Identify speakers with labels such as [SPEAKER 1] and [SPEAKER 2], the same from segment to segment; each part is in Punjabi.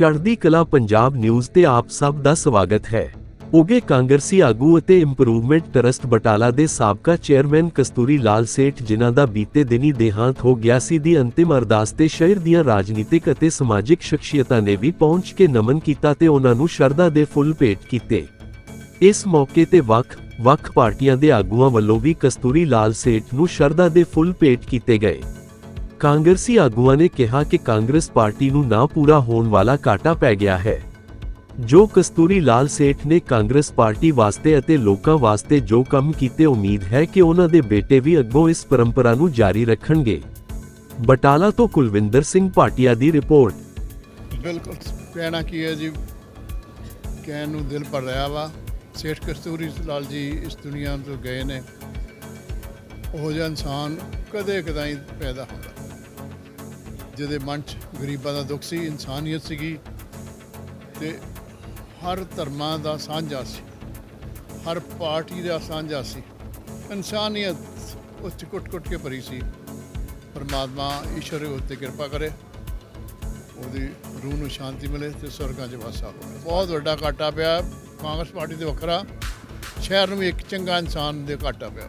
[SPEAKER 1] ਚੜ੍ਹਦੀ ਕਲਾ ਪੰਜਾਬ ਨਿਊਜ਼ ਤੇ ਆਪ ਸਭ ਦਾ ਸਵਾਗਤ ਹੈ। ਉਗੇ ਕਾਂਗਰਸੀ ਆਗੂ ਅਤੇ ਇੰਪਰੂਵਮੈਂਟ ਟਰਸਟ ਬਟਾਲਾ ਦੇ ਸਾਬਕਾ ਚੇਅਰਮੈਨ ਕਸਤੂਰੀ ਲਾਲ ਸੇਠ, ਜਿਨ੍ਹਾਂ ਦਾ ਬੀਤੇ ਦਿਨੀ ਦੇਹਾਂਤ ਹੋ ਗਿਆ ਸੀ, ਦੀ ਅੰਤਿਮ ਅਰਦਾਸ ਤੇ ਸ਼ਹਿਰ ਦੀਆਂ ਰਾਜਨੀਤਿਕ ਅਤੇ ਸਮਾਜਿਕ ਸ਼ਖਸੀਅਤਾਂ ਨੇ ਵੀ ਪਹੁੰਚ ਕੇ ਨਮਨ ਕੀਤਾ ਤੇ ਉਹਨਾਂ ਨੂੰ ਸ਼ਰਧਾ ਦੇ ਫੁੱਲ ਭੇਟ ਕੀਤੇ। ਇਸ ਮੌਕੇ ਤੇ ਵੱਖ ਵੱਖ ਪਾਰਟੀਆਂ ਦੇ ਆਗੂਆਂ ਵੱਲੋਂ ਵੀ ਕਸਤੂਰੀ ਲਾਲ ਸੇਠ ਨੂੰ ਸ਼ਰਧਾ ਦੇ ਫੁੱਲ ਭੇਟ ਕੀਤੇ ਗਏ। ਕਾਂਗਰਸੀ ਆਗੂਆਂ ਨੇ ਕਿਹਾ ਕਿ ਕਾਂਗਰਸ ਪਾਰਟੀ ਨੂੰ ਨਾ ਪੂਰਾ ਹੋਣ ਵਾਲਾ ਘਾਟਾ ਪੈ ਗਿਆ ਹੈ। ਜੋ ਕਸਤੂਰੀ ਲਾਲ ਸੇਠ ਨੇ ਕਾਂਗਰਸ ਪਾਰਟੀ ਵਾਸਤੇ ਅਤੇ ਲੋਕਾਂ ਵਾਸਤੇ ਜੋ ਕੰਮ ਕੀਤੇ, ਉਮੀਦ ਹੈ ਕਿ ਉਹਨਾਂ ਦੇ ਬੇਟੇ ਵੀ ਅੱਗੋਂ ਇਸ ਪਰੰਪਰਾ ਨੂੰ ਜਾਰੀ ਰੱਖਣਗੇ। ਬਟਾਲਾ ਤੋਂ ਕੁਲਵਿੰਦਰ ਸਿੰਘ ਭਾਟੀਆ ਦੀ ਰਿਪੋਰਟ।
[SPEAKER 2] ਬਿਲਕੁਲ, ਕਹਿਣਾ ਕੀ ਹੈ ਜੀ? ਕਹਿਣ ਨੂੰ ਦਿਲ ਭਰ ਰਿਹਾ ਵਾ। ਸੇਠ ਕਸਤੂਰੀ ਲਾਲ ਜੀ ਇਸ ਦੁਨੀਆ ਤੋਂ ਗਏ ਨੇ। ਉਹ ਜਿਹਾ ਇਨਸਾਨ ਕਦੇ ਕਦਾਈ ਪੈਦਾ ਹੁੰਦਾ। ਜਿਹਦੇ ਮਨ 'ਚ ਗਰੀਬਾਂ ਦਾ ਦੁੱਖ ਸੀ, ਇਨਸਾਨੀਅਤ ਸੀਗੀ ਤੇ ਹਰ ਧਰਮਾਂ ਦਾ ਸਾਂਝਾ ਸੀ, ਹਰ ਪਾਰਟੀ ਦਾ ਸਾਂਝਾ ਸੀ। ਇਨਸਾਨੀਅਤ ਉੱਚ ਕੁੱਟ-ਕੁੱਟ ਕੇ ਭਰੀ ਸੀ। ਪਰਮਾਤਮਾ ਈਸ਼ਵਰ ਉੱਤੇ ਕਿਰਪਾ ਕਰੇ, ਉਹਦੀ ਰੂਹ ਨੂੰ ਸ਼ਾਂਤੀ ਮਿਲੇ ਤੇ ਸਵਰਗਾਂ 'ਚ ਵਾਸਾ ਹੋਵੇ। ਬਹੁਤ ਵੱਡਾ ਘਾਟਾ ਪਿਆ, ਕਾਂਗਰਸ ਪਾਰਟੀ ਦੇ ਵੱਖਰਾ, ਸ਼ਹਿਰ ਨੂੰ ਵੀ ਇੱਕ ਚੰਗਾ ਇਨਸਾਨ ਦੇ ਘਾਟਾ ਪਿਆ।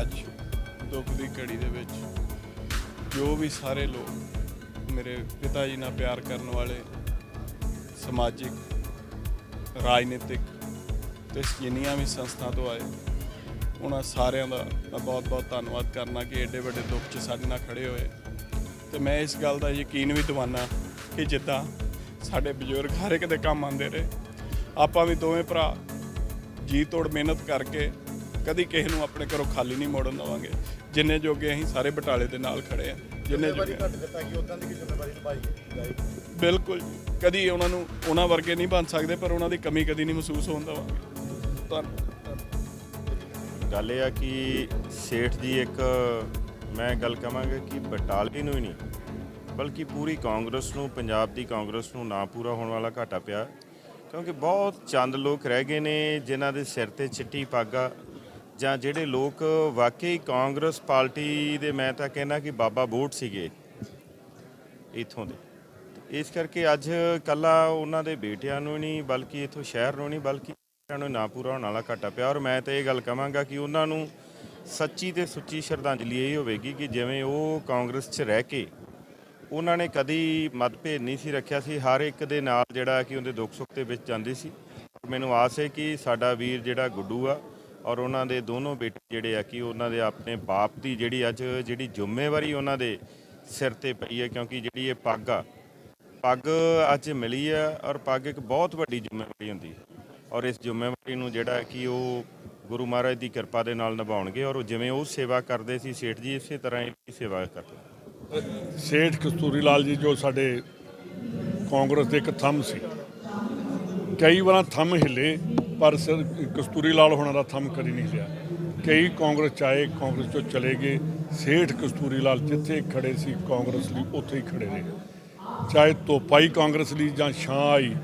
[SPEAKER 3] ਅੱਜ ਦੁੱਖ ਦੀ ਘੜੀ ਦੇ ਵਿੱਚ ਜੋ ਵੀ ਸਾਰੇ ਲੋਕ ਮੇਰੇ ਪਿਤਾ ਜੀ ਨਾਲ ਪਿਆਰ ਕਰਨ ਵਾਲੇ ਸਮਾਜਿਕ, ਰਾਜਨੀਤਿਕ ਤੇ ਜਿੰਨੀਆਂ ਵੀ ਸੰਸਥਾ ਤੋਂ ਆਏ, ਉਹਨਾਂ ਸਾਰਿਆਂ ਦਾ ਮੈਂ ਬਹੁਤ-ਬਹੁਤ ਧੰਨਵਾਦ ਕਰਨਾ ਕਿ ਐਡੇ ਵੱਡੇ ਦੁੱਖ 'ਚ ਸਾਡੇ ਨਾਲ ਖੜੇ ਹੋਏ। ਤੇ ਮੈਂ ਇਸ ਗੱਲ ਦਾ ਯਕੀਨ ਵੀ ਦਿਵਾਨਾ ਕਿ ਜਿੱਦਾਂ ਸਾਡੇ ਬਜ਼ੁਰਗ ਹਰ ਇੱਕ ਦੇ ਕੰਮ ਆਉਂਦੇ ਰਹੇ, ਆਪਾਂ ਵੀ ਦੋਵੇਂ ਭਰਾ ਜੀ ਤੋੜ ਮਿਹਨਤ ਕਰਕੇ ਕਦੀ ਕਿਸੇ ਨੂੰ ਆਪਣੇ ਘਰੋਂ ਖਾਲੀ ਨਹੀਂ ਮੋੜਨ ਦਵਾਂਗੇ। ਜਿੰਨੇ ਜੋਗੇ ਅਸੀਂ ਸਾਰੇ ਬਟਾਲੇ ਦੇ ਨਾਲ ਖੜੇ ਆ ਜਿੰਨੇ ਜੋਗੇ ਬਿਲਕੁਲ ਜੀ। ਕਦੀ ਉਹਨਾਂ ਨੂੰ ਉਹਨਾਂ ਵਰਗੇ ਨਹੀਂ ਬਣ ਸਕਦੇ ਪਰ ਉਹਨਾਂ ਦੀ ਕਮੀ ਕਦੀ ਨਹੀਂ ਮਹਿਸੂਸ ਹੋਣ ਦਵਾਂਗੇ। ਧੰਨਵਾਦ।
[SPEAKER 4] ਗੱਲ ਇਹ ਆ ਕਿ ਸੇਠ ਜੀ ਇੱਕ ਮੈਂ ਗੱਲ ਕਹਾਂਗਾ ਕਿ ਬਟਾਲੇ ਨੂੰ ਹੀ ਨਹੀਂ ਬਲਕਿ ਪੂਰੀ ਕਾਂਗਰਸ ਨੂੰ ਪੰਜਾਬ ਦੀ ਕਾਂਗਰਸ ਨੂੰ ਨਾ ਪੂਰਾ ਹੋਣ ਵਾਲਾ ਘਾਟਾ ਪਿਆ। ਕਿਉਂਕਿ ਬਹੁਤ ਚੰਦ ਲੋਕ ਰਹਿ ਗਏ ਨੇ ਜਿਨ੍ਹਾਂ ਦੇ ਸਿਰ ਤੇ ਚਿੱਟੀ ਪੱਗ ਆ। ਜਾਂ ਜਿਹੜੇ ਲੋਕ ਵਾਕਈ ਕਾਂਗਰਸ ਪਾਰਟੀ ਦੇ, ਮੈਂ ਤਾਂ ਕਹਿੰਦਾ ਕਿ ਬਾਬਾ ਬੋਟ ਸੀਗੇ ਇਥੋਂ ਦੇ। ਇਸ ਕਰਕੇ ਅੱਜ ਕੱਲਾ ਉਹਨਾਂ ਦੇ ਬੇਟਿਆਂ ਨੂੰ ਨਹੀਂ, ਬਲਕਿ ਇਥੋਂ ਸ਼ਹਿਰ ਨੂੰ ਨਹੀਂ, ਬਲਕਿ ਨੂੰ ਨਾ ਪੂਰਾ ਹੋਣ ਵਾਲਾ ਘਾਟਾ ਪਿਆ। ਔਰ ਮੈਂ ਤਾਂ ਇਹ ਗੱਲ ਕਹਾਂਗਾ ਕਿ ਉਹਨਾਂ ਨੂੰ ਸੱਚੀ ਤੇ ਸੁੱਚੀ ਸ਼ਰਧਾਂਜਲੀ ਇਹ ਹੋਵੇਗੀ ਕਿ ਜਿਵੇਂ ਉਹ ਕਾਂਗਰਸ 'ਚ ਰਹਿ ਕੇ ਉਹਨਾਂ ਨੇ ਕਦੀ ਮਤਭੇਦ ਨਹੀਂ ਸੀ ਰੱਖਿਆ ਸੀ। ਹਰ ਇੱਕ ਦੇ ਨਾਲ ਜਿਹੜਾ ਕਿ ਉਹਦੇ ਦੁੱਖ ਸੁੱਖ ਦੇ ਵਿੱਚ ਜਾਂਦੇ ਸੀ। ਮੈਨੂੰ ਆਸ ਹੈ ਕਿ ਸਾਡਾ ਵੀਰ ਜਿਹੜਾ ਗੁੱਡੂ ਆ ਔਰ ਉਹਨਾਂ ਦੇ ਦੋਨੋਂ ਬੇਟੇ ਜਿਹੜੇ ਆ ਕਿ ਉਹਨਾਂ ਦੇ ਆਪਣੇ ਬਾਪ ਦੀ ਜਿਹੜੀ ਅੱਜ ਜਿਹੜੀ ਜ਼ਿੰਮੇਵਾਰੀ ਉਹਨਾਂ ਦੇ ਸਿਰ ਤੇ ਪਈ ਹੈ, ਕਿਉਂਕਿ ਜਿਹੜੀ ਇਹ ਪੱਗ ਆ, ਪੱਗ ਅੱਜ ਮਿਲੀ ਆ ਔਰ ਪੱਗ ਇੱਕ ਬਹੁਤ ਵੱਡੀ ਜ਼ਿੰਮੇਵਾਰੀ ਹੁੰਦੀ ਹੈ। ਔਰ ਇਸ ਜ਼ਿੰਮੇਵਾਰੀ ਨੂੰ ਜਿਹੜਾ ਕਿ ਉਹ ਗੁਰੂ ਮਹਾਰਾਜ ਦੀ ਕਿਰਪਾ ਦੇ ਨਾਲ ਨਿਭਾਉਣਗੇ ਔਰ ਉਹ ਜਿਵੇਂ ਉਹ ਸੇਵਾ ਕਰਦੇ ਸੀ, ਸੇਠ ਜੀ ਇਸੇ ਤਰ੍ਹਾਂ ਇਹ ਵੀ ਸੇਵਾ ਕਰਦੇ।
[SPEAKER 5] ਸੇਠ ਕਸਤੂਰੀ ਲਾਲ ਜੀ ਜੋ ਸਾਡੇ ਕਾਂਗਰਸ ਦੇ ਇੱਕ ਥੰਮ ਸੀ। ਕਈ ਵਾਰਾਂ ਥੰਮ ਹਿੱਲੇ ਪਰ ਸਰ ਕਸਤੂਰੀ ਲਾਲ ਹੋਣਾ ਦਾ ਥੰਮ ਕਰੀ ਨਹੀਂ ਲਿਆ ਕਈ ਕਾਂਗਰਸ ਚਾਹੇ ਕਾਂਗਰਸ ਚੋਂ ਚਲੇ ਗਏ, ਸੇਠ ਕਸਤੂਰੀ ਲਾਲ ਜਿੱਥੇ ਖੜੇ ਸੀ ਕਾਂਗਰਸ ਲਈ ਉੱਥੇ ਹੀ ਖੜੇ ਰਹੇ। ਚਾਹੇ ਧੁੱਪ ਕਾਂਗਰਸ ਲਈ ਜਾਂ ਛਾਂ ਆਈ,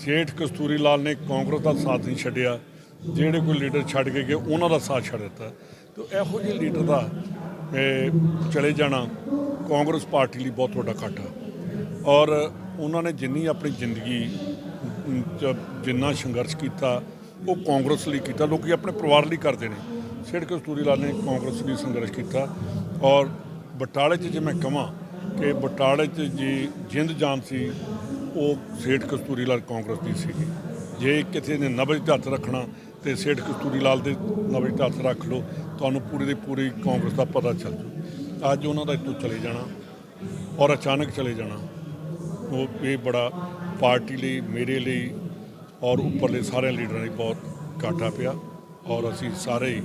[SPEAKER 5] ਸੇਠ ਕਸਤੂਰੀ ਲਾਲ ਨੇ ਕਾਂਗਰਸ ਦਾ ਸਾਥ ਨਹੀਂ ਛੱਡਿਆ। ਜਿਹੜੇ ਕੋਈ ਲੀਡਰ ਛੱਡ ਕੇ ਗਏ, ਉਹਨਾਂ ਦਾ ਸਾਥ ਛੱਡ ਦਿੱਤਾ। ਤੇ ਇਹੋ ਜਿਹੇ ਲੀਡਰ ਦਾ ਚਲੇ ਜਾਣਾ ਕਾਂਗਰਸ ਪਾਰਟੀ ਲਈ ਬਹੁਤ ਵੱਡਾ ਘਾਟਾ। ਔਰ ਉਹਨਾਂ ਨੇ ਜਿੰਨੀ ਆਪਣੀ ਜ਼ਿੰਦਗੀ ਜਿੰਨਾ ਸੰਘਰਸ਼ ਕੀਤਾ, ਉਹ ਕਾਂਗਰਸ ਲਈ ਕੀਤਾ, ਲੋਕੀ ਆਪਣੇ ਪਰਿਵਾਰ ਲਈ ਕਰਦੇ ਨੇ। ਸੇਠ ਕਸਤੂਰੀ ਲਾਲ ਨੇ ਕਾਂਗਰਸ ਲਈ ਸੰਘਰਸ਼ ਕੀਤਾ। ਔਰ ਬਟਾਲੇ 'ਚ ਜੇ ਮੈਂ ਕਹਾਂ ਕਿ ਬਟਾਲੇ 'ਚ ਜੀ ਜਿੰਦ ਜਾਨ ਸੀ, ਉਹ ਸੇਠ ਕਸਤੂਰੀ ਲਾਲ ਕਾਂਗਰਸ ਦੀ ਸੀਗੀ। ਜੇ ਕਿਸੇ ਨੇ ਨਬਜ ਤੇ ਰੱਖਣਾ ਤੇ ਸੇਠ ਕਸਤੂਰੀ ਲਾਲ ਦੇ ਨਬਜ ਤੇ ਰੱਖ ਲਓ, ਤੁਹਾਨੂੰ ਪੂਰੀ ਦੀ ਪੂਰੀ ਕਾਂਗਰਸ ਦਾ ਪਤਾ ਚੱਲ ਜੂ। ਅੱਜ ਉਹਨਾਂ ਦਾ ਇੱਥੋਂ ਚਲੇ ਜਾਣਾ ਔਰ ਅਚਾਨਕ ਚਲੇ ਜਾਣਾ, ਉਹ ਇਹ ਬੜਾ ਪਾਰਟੀ ਲਈ, ਮੇਰੇ ਲਈ ਔਰ ਉੱਪਰਲੇ ਸਾਰੇ ਲੀਡਰਾਂ ਲਈ ਬਹੁਤ ਘਾਟਾ ਪਿਆ ਔਰ ਅਸੀਂ ਸਾਰੇ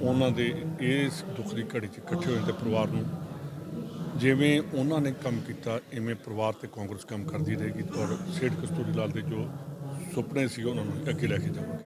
[SPEAKER 5] ਉਹਨਾਂ ਦੇ ਇਸ ਦੁੱਖ ਦੀ ਘੜੀ 'ਚ ਇਕੱਠੇ ਹੋਏ ਤੇ ਪਰਿਵਾਰ ਨੂੰ ਜਿਵੇਂ ਉਹਨਾਂ ਨੇ ਕੰਮ ਕੀਤਾ, ਇਵੇਂ ਪਰਿਵਾਰ ਤੇ ਕਾਂਗਰਸ ਕੰਮ ਕਰਦੀ ਰਹੇਗੀ ਔਰ ਸੇਠ ਕਸਤੂਰੀ ਲਾਲ ਦੇ ਜੋ ਸੁਪਨੇ ਸੀ ਉਹਨਾਂ ਨੂੰ ਅੱਗੇ ਲੈ ਕੇ ਜਾਵਾਂਗੇ।